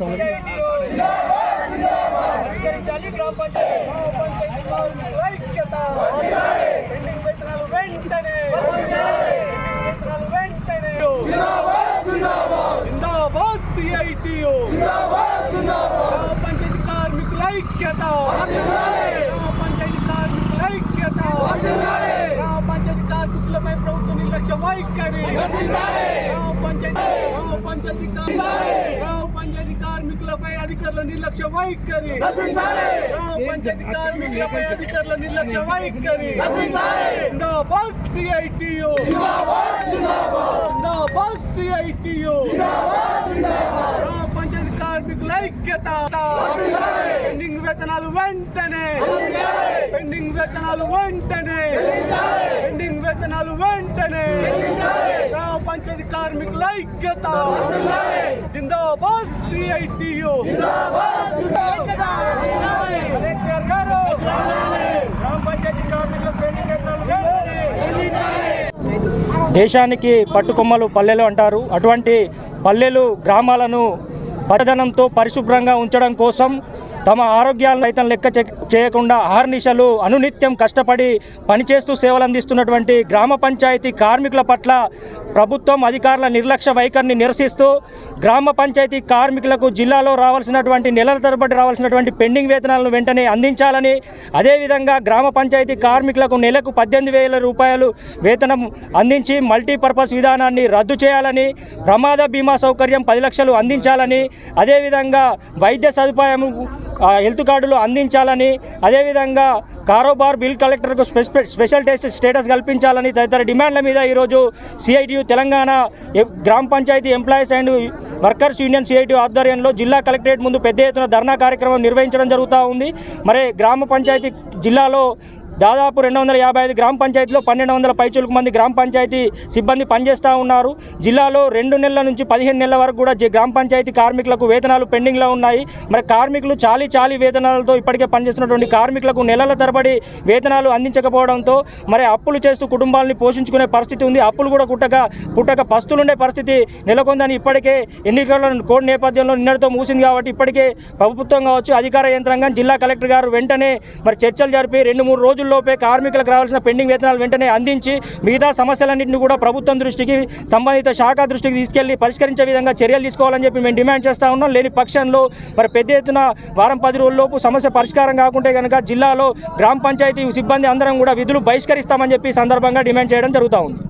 CITU పరిష్కరించాలి గ్రామ పంచాయతీ గ్రామ పంచాయతీ కార్మికుల ఐక్యత పెండింగ్ వేతనాలు వెంటనే పెండింగ్ వేతనాలు వెంటనే జిందాబాద్ సిఐటియు గ్రామ పంచాయతీ కార్మికుల ఐక్యత గ్రామ పంచాయతీ కార్మికుల ఐక్యత గ్రామ పంచాయతీ కార్మికులపై ప్రభుత్వ నిర్లక్ష్య వైఖరి గ్రామ పంచాయతీ గ్రామ పంచాయతీ కార్మి- గ్రామ పంచాయతీ కార్మికులపై అధికారుల నిర్లక్ష్య వైఖరి గ్రామ పంచాయతీ కార్మికులపై అధికారుల నిర్లక్ష్య వైఖరి జిందాబాద్ సిఐటియు జిందాబాద్ సిఐటియు గ్రామ పంచాయతీ కార్మికుల ఐక్యత పెండింగ్ వేతనాలు వెంటనే పెండింగ్ వేతనాలు వెంటనే పెండింగ్ వేతనాలు వెంటనే గ్రామ పంచాయతీ కార్మికుల ఐక్యత. జిందాబాద్ కలెక్టర్ గారు. గ్రామ పంచాయతీ కార్మికుల దేశానికి పట్టుకొమ్మలు పల్లెలు అంటారు. అటువంటి పల్లెలు గ్రామాలను పచ్చదనంతో పరిశుభ్రంగా ఉంచడం కోసం తమ ఆరోగ్యాలను రైతులను లెక్క చేయకుండా ఆహర్నిశలు అనునిత్యం కష్టపడి పనిచేస్తూ సేవలు అందిస్తున్నటువంటి గ్రామ పంచాయతీ కార్మికుల పట్ల ప్రభుత్వం అధికారుల నిర్లక్ష్య వైఖరిని నిరసిస్తూ గ్రామ పంచాయతీ కార్మికులకు జిల్లాలో రావాల్సినటువంటి నెలల తరబడి రావాల్సినటువంటి పెండింగ్ వేతనాలను వెంటనే అందించాలని అదేవిధంగా గ్రామ పంచాయతీ కార్మికులకు నెలకు పద్దెనిమిది వేల రూపాయలు వేతనం అందించి మల్టీపర్పస్ విధానాన్ని రద్దు చేయాలని ప్రమాద బీమా సౌకర్యం పది లక్షలు అందించాలని అదేవిధంగా వైద్య సదుపాయం హెల్త్ కార్డులు అందించాలని అదేవిధంగా కారోబార్ బిల్ కలెక్టర్కు స్పెషల్ టెస్ట్ స్టేటస్ కల్పించాలని తదితర డిమాండ్ల మీద ఈరోజు సిఐటియు తెలంగాణ గ్రామ panchayat employees and workers union CIT ఆధ్వర్యంలో జిల్లా కలెక్టరేట్ ముందు పెద్ద ఎత్తున ధర్నా కార్యక్రమం నిర్వహించడం జరుగుతూ ఉంది. మరి గ్రామ పంచాయతీ జిల్లాలో దాదాపు రెండు వందల యాభై ఐదు గ్రామ పంచాయతీలో పన్నెండు వందల పైచులకు మంది గ్రామ పంచాయతీ సిబ్బంది పనిచేస్తూ ఉన్నారు. జిల్లాలో రెండు నెలల నుంచి పదిహేను నెలల వరకు కూడా గ్రామ పంచాయతీ కార్మికులకు వేతనాలు పెండింగ్లో ఉన్నాయి. మరి కార్మికులు చాలీ చాలీ వేతనాలతో ఇప్పటికే పనిచేస్తున్నటువంటి కార్మికులకు నెలల తరబడి వేతనాలు అందించకపోవడంతో మరి అప్పులు చేస్తూ కుటుంబాలని పోషించుకునే పరిస్థితి ఉంది. అప్పులు కూడా కుట్టక పుట్టక పస్తులుండే పరిస్థితి నెలకొందని ఇప్పటికే ఎన్నికల కోడ్ నేపథ్యంలో నిన్నటితో మూసింది కాబట్టి ఇప్పటికే ప్రభుత్వం కావచ్చు అధికార యంత్రాంగం జిల్లా కలెక్టర్ గారు వెంటనే మరి చర్చలు జరిపి రెండు మూడు రోజులు రోజుల్లోపే కార్మికులకు రావాల్సిన పెండింగ్ వేతనాలు వెంటనే అందించి మిగతా సమస్యలన్నింటినీ కూడా ప్రభుత్వం దృష్టికి సంబంధిత శాఖ దృష్టికి తీసుకెళ్ళి పరిష్కరించే విధంగా చర్యలు తీసుకోవాలని చెప్పి మేము డిమాండ్ చేస్తా ఉన్నాం. లేని పక్షంలో మరి పెద్ద ఎత్తున వారం పది రోజుల్లోపు సమస్య పరిష్కారం కాకుంటే కనుక జిల్లాలో గ్రామ పంచాయతీ సిబ్బంది అందరం కూడా విధులు బహిష్కరిస్తామని చెప్పి సందర్భంగా డిమాండ్ చేయడం జరుగుతూ ఉంది.